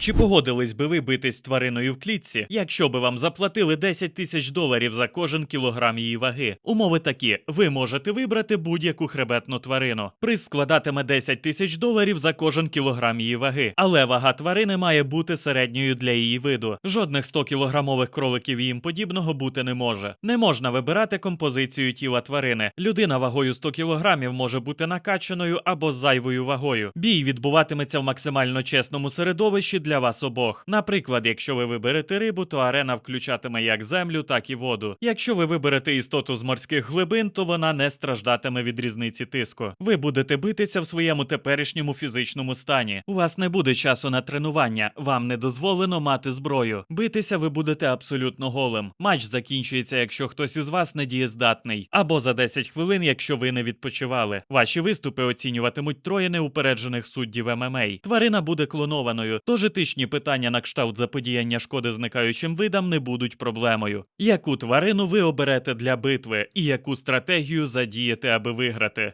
Чи погодились би ви битись твариною в клітці, якщо би вам заплатили 10 тисяч доларів за кожен кілограм її ваги? Умови такі: ви можете вибрати будь-яку хребетну тварину. Приз складатиме 10 тисяч доларів за кожен кілограм її ваги. Але вага тварини має бути середньою для її виду. Жодних 100 кілограмових кроликів їм подібного бути не може. Не можна вибирати композицію тіла тварини. Людина вагою 100 кілограмів може бути накачаною або зайвою вагою. Бій відбуватиметься в максимально чесному середовищі для вас обох. Наприклад, якщо ви виберете рибу, то арена включатиме як землю, так і воду. Якщо ви виберете істоту з морських глибин, то вона не страждатиме від різниці тиску. Ви будете битися в своєму теперішньому фізичному стані. У вас не буде часу на тренування, вам не дозволено мати зброю. Битися ви будете абсолютно голим. Матч закінчується, якщо хтось із вас не дієздатний, або за 10 хвилин, якщо ви не відпочивали. Ваші виступи оцінюватимуть троє неупереджених суддів ММА. Тварина буде клонованою, тож етичні питання на кшталт заподіяння шкоди зникаючим видам не будуть проблемою. Яку тварину ви оберете для битви і яку стратегію задієте, аби виграти?